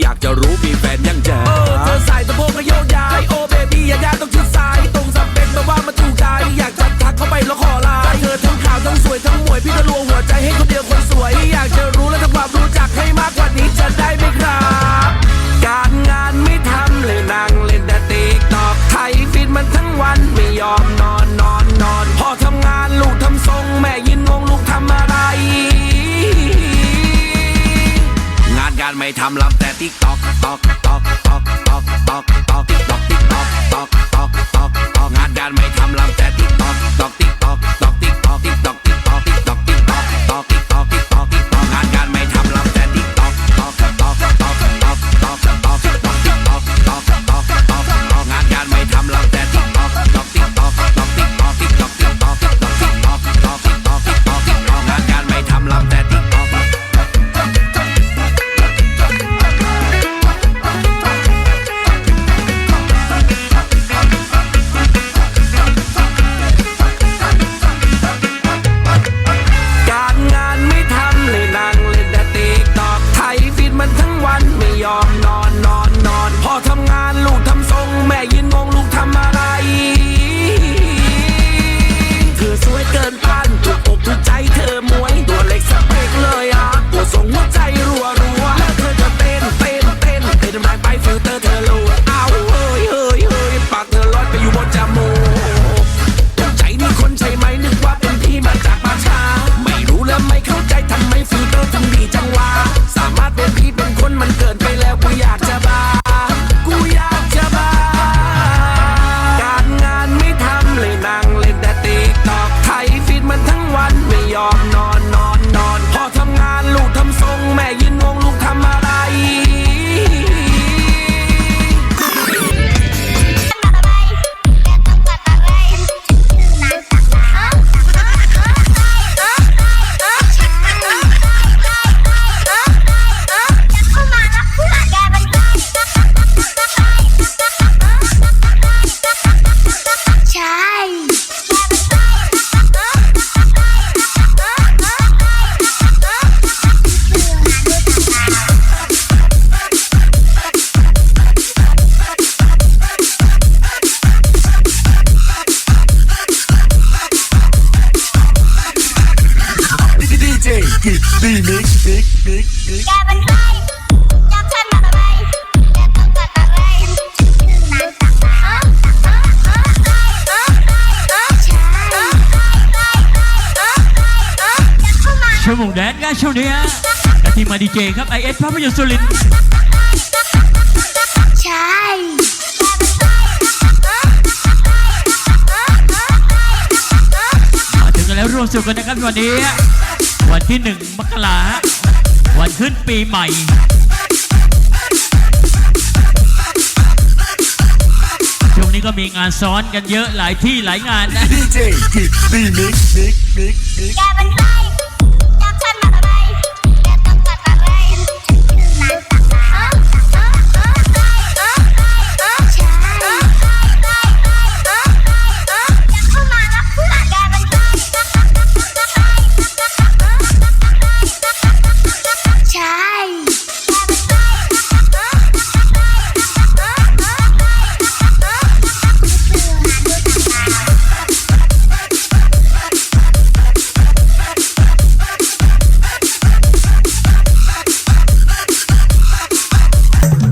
อยากจะรู้มีแฟน ไม่ทำลำแต่ติ๊กตอกตอกตอก ดีมิยมางกช่นกันวโมงดนกันช่วงนี้แะทีมมาดีเจครับไอเอสพระพยนธสุรินใช่มาถึงกันแล้วร่วมสุขกันนะครับวันนี้ วันที่หนึ่งมกราวันขึ้นปีใหม่ ช่วงนี้ก็มีงานซ้อนกันเยอะหลายที่หลายงานนะ